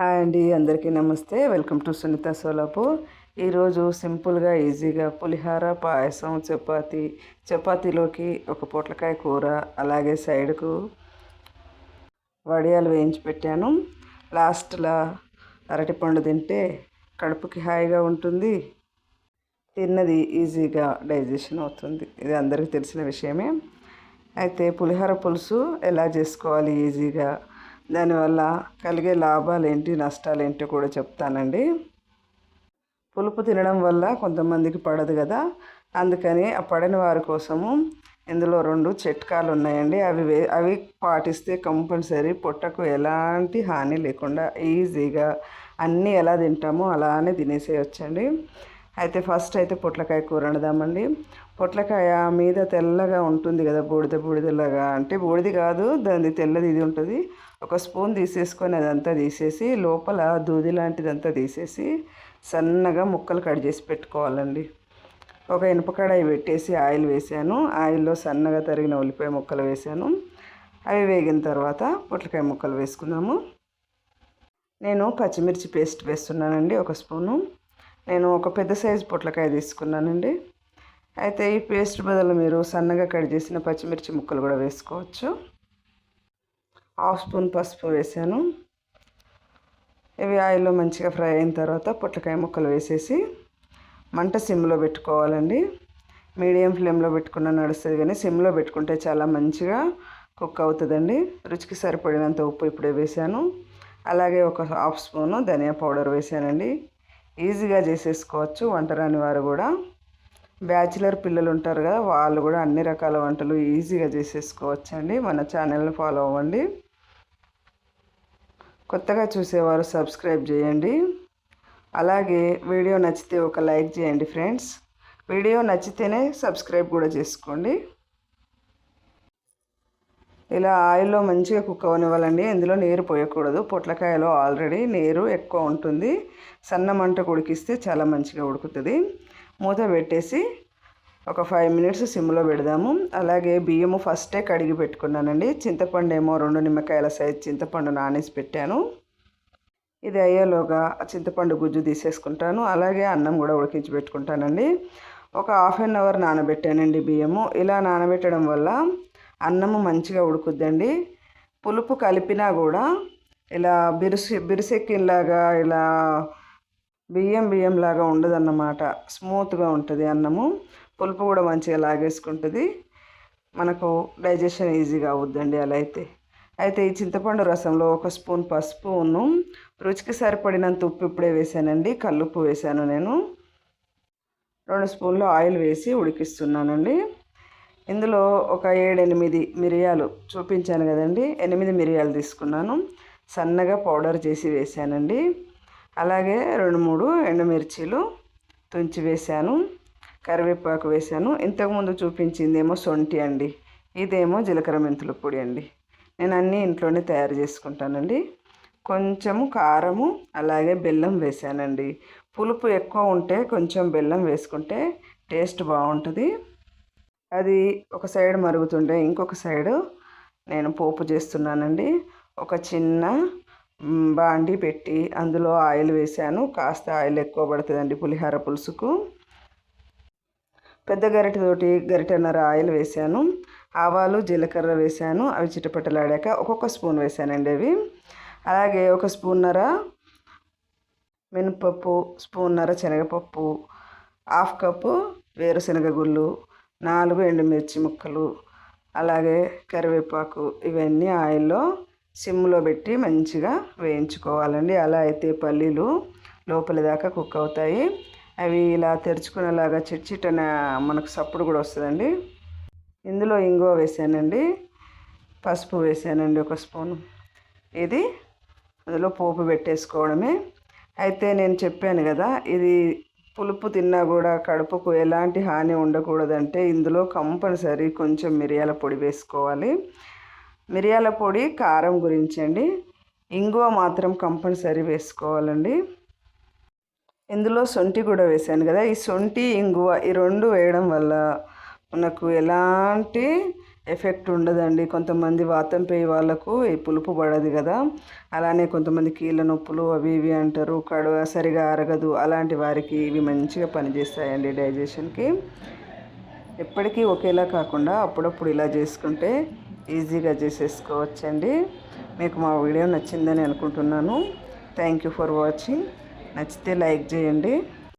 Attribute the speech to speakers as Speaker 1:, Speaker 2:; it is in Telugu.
Speaker 1: హాయ్ అండి అందరికీ నమస్తే. Welcome to Sunitha Solapur. ఈరోజు సింపుల్గా ఈజీగా పులిహార పాయసం చపాతి చపాతీలోకి ఒక పొట్లకాయ కూర అలాగే సైడ్కు వడియాలు వేయించి పెట్టాను. లాస్ట్లో అరటిపండు తింటే కడుపుకి హాయిగా ఉంటుంది. తిన్నది ఈజీగా డైజెషన్ అవుతుంది. ఇది అందరికీ తెలిసిన విషయమే. అయితే పులిహోర పులుసు ఎలా చేసుకోవాలి ఈజీగా? దానివల్ల కలిగే లాభాలు ఏంటి నష్టాలు ఏంటో కూడా చెప్తానండి. పులుపు తినడం వల్ల కొంతమందికి పడదు కదా. అందుకని ఆ పడని వారి కోసము ఇందులో రెండు చిట్కాలు ఉన్నాయండి అవి వే అవి పాటిస్తే కంపల్సరీ పొట్టకు ఎలాంటి హాని లేకుండా ఈజీగా అన్నీ ఎలా తింటామో అలానే తినేసేయచ్చండి. అయితే ఫస్ట్ అయితే పొట్లకాయ కూర వండుదామండి. పొట్లకాయ మీద తెల్లగా ఉంటుంది కదా బూడిద బూడిదలాగా. అంటే బూడిది కాదు దాని తెల్లది ఇది ఉంటుంది. ఒక స్పూన్ తీసేసుకొని అదంతా తీసేసి లోపల దూది లాంటిదంతా తీసేసి సన్నగా ముక్కలు కట్ చేసి పెట్టుకోవాలండి. ఒక ఇనుప కడాయి పెట్టేసి ఆయిల్ వేసాను. ఆయిల్లో సన్నగా తరిగిన ఉల్లిపాయ ముక్కలు వేసాను. అవి వేగిన తర్వాత పొట్లకాయ ముక్కలు వేసుకుందాము. నేను పచ్చిమిర్చి పేస్ట్ వేస్తున్నానండి ఒక స్పూను. నేను ఒక పెద్ద సైజు పొట్లకాయ తీసుకున్నానండి. అయితే ఈ పేస్ట్ బదులు మీరు సన్నగా కట్ చేసిన పచ్చిమిర్చి ముక్కలు కూడా వేసుకోవచ్చు. హాఫ్ స్పూన్ పసుపు వేసాను. ఇవి ఆయిల్లో మంచిగా ఫ్రై అయిన తర్వాత పొట్లకాయ ముక్కలు వేసేసి మంట సిమ్లో పెట్టుకోవాలండి. మీడియం ఫ్లేమ్లో పెట్టుకున్న నడుస్తుంది కానీ సిమ్లో పెట్టుకుంటే చాలా మంచిగా కుక్ అవుతుందండి. రుచికి సరిపడినంత ఉప్పు ఇప్పుడే వేసాను. అలాగే ఒక హాఫ్ స్పూను ధనియా పౌడర్ వేసానండి. ఈజీగా చేసేసుకోవచ్చు వంట రాని వారు కూడా. బ్యాచిలర్ పిల్లలు ఉంటారు కదా వాళ్ళు కూడా అన్ని రకాల వంటలు ఈజీగా చేసేసుకోవచ్చండి. మన ఛానల్ని ఫాలో అవ్వండి. కొత్తగా చూసేవారు సబ్స్క్రైబ్ చేయండి. అలాగే వీడియో నచ్చితే ఒక లైక్ చేయండి ఫ్రెండ్స్. వీడియో నచ్చితేనే సబ్స్క్రైబ్ కూడా చేసుకోండి. ఇలా ఆయిల్లో మంచిగా కుక్ అవనివ్వాలండి. ఇందులో నీరు పోయకూడదు. పొట్లకాయలో ఆల్రెడీ నీరు ఎక్కువ ఉంటుంది. సన్న మంట ఉడికిస్తే చాలా మంచిగా ఉడుకుతుంది. మూత పెట్టేసి ఒక ఫైవ్ మినిట్స్ సిమ్లో పెడదాము. అలాగే బియ్యము ఫస్టే కడిగి పెట్టుకున్నానండి. చింతపండు ఏమో రెండు నిమ్మకాయల సైజ్ చింతపండు నానేసి పెట్టాను. ఇది అయ్యేలోగా చింతపండు గుజ్జు తీసేసుకుంటాను. అలాగే అన్నం కూడా ఉడికించి పెట్టుకుంటానండి. ఒక హాఫ్ అన్ అవర్ నానబెట్టానండి బియ్యము. ఇలా నానబెట్టడం వల్ల అన్నము మంచిగా ఉడుకుద్దండి. పులుపు కలిపినా కూడా ఇలా బిరుసి బిరుసెక్కిలాగా ఇలా బియ్యం బియ్యం లాగా ఉండదన్నమాట స్మూత్గా ఉంటుంది అన్నము. పులుపు కూడా మంచిగా లాగేసుకుంటుంది. మనకు డైజెషన్ ఈజీగా అవుద్దండి అలా అయితే. అయితే ఈ చింతపండు రసంలో ఒక స్పూన్ పసుపును రుచికి సరిపడినంత ఉప్పు ఇప్పుడే వేసానండి. కల్లుప్పు వేసాను నేను. రెండు స్పూన్లు ఆయిల్ వేసి ఉడికిస్తున్నానండి. ఇందులో ఒక ఏడెనిమిది మిరియాలు చూపించాను కదండి. ఎనిమిది మిరియాలు తీసుకున్నాను. సన్నగా పౌడర్ చేసి వేసానండి. అలాగే రెండు మూడు ఎండుమిర్చీలు తుంచి వేసాను. కరివేపాకు వేసాను ఇంతకుముందు చూపించిందేమో సొంటి అండి. ఇదేమో జీలకర్ర మెంతుల పొడి అండి. నేను అన్నీ ఇంట్లోనే తయారు చేసుకుంటానండి. కొంచెము కారము అలాగే బెల్లం వేసానండి పులుపు ఎక్కువ ఉంటే కొంచెం బెల్లం వేసుకుంటే టేస్ట్ బాగుంటుంది. అది ఒక సైడ్ మరుగుతుండే ఇంకొక సైడు నేను పోపు చేస్తున్నానండి. ఒక చిన్న బాండి పెట్టి అందులో ఆయిల్ వేసాను కాస్త ఆయిల్ ఎక్కువ పడుతుందండి పులిహార పులుసుకు. పెద్ద గరిటెతోటి గరిటెన్నర ఆయిల్ వేసాను ఆవాలు జీలకర్ర వేసాను అవి చిటపటలాడాక ఒక్కొక్క స్పూన్ వేసానండి అవి. అలాగే ఒక స్పూన్నర మినపప్పు స్పూన్నర శనగపప్పు హాఫ్ కప్పు వేరుశనగ గుళ్ళు నాలుగు ఎండుమిర్చి ముక్కలు అలాగే కరివేపాకు ఇవన్నీ ఆయిల్లో సిమ్లో పెట్టి మంచిగా వేయించుకోవాలండి. అలా అయితే పల్లీలు లోపలి దాకా కుక్ అవుతాయి. అవి ఇలా తెరుచుకునేలాగా చిట్చిటన మనకు సప్పుడు కూడా వస్తుందండి. ఇందులో ఇంగువ వేసానండి. పసుపు వేసానండి ఒక స్పూన్. ఇది అందులో పోపు పెట్టేసుకోవడమే. అయితే నేను చెప్పాను కదా ఇది పులుపు తిన్నా కూడా కడుపుకు ఎలాంటి హాని ఉండకూడదంటే ఇందులో కంపల్సరీ కొంచెం మిరియాల పొడి వేసుకోవాలి. మిరియాల పొడి కారం గురించి అండి. ఇంగువ మాత్రం కంపల్సరీ వేసుకోవాలండి. ఇందులో శొంఠి కూడా వేసాను కదా. ఈ శొంఠి ఇంగువ ఈ రెండు వేయడం వల్ల మనకు ఎలాంటి ఎఫెక్ట్ ఉండదండి. కొంతమంది వాతం పేయ వాళ్ళకు ఈ పులుపు పడదు కదా. అలానే కొంతమంది కీళ్ళ నొప్పులు అవి ఇవి అంటారు కడువ సరిగా అరగదు. అలాంటి వారికి ఇవి మంచిగా పనిచేస్తాయండి డైజెషన్కి. ఎప్పటికీ ఒకేలా కాకుండా అప్పుడప్పుడు ఇలా చేసుకుంటే ఈజీగా చేసేసుకోవచ్చండి. మీకు మా వీడియో నచ్చిందని అనుకుంటున్నాను. Thank you for watching. నచ్చితే లైక్ చేయండి.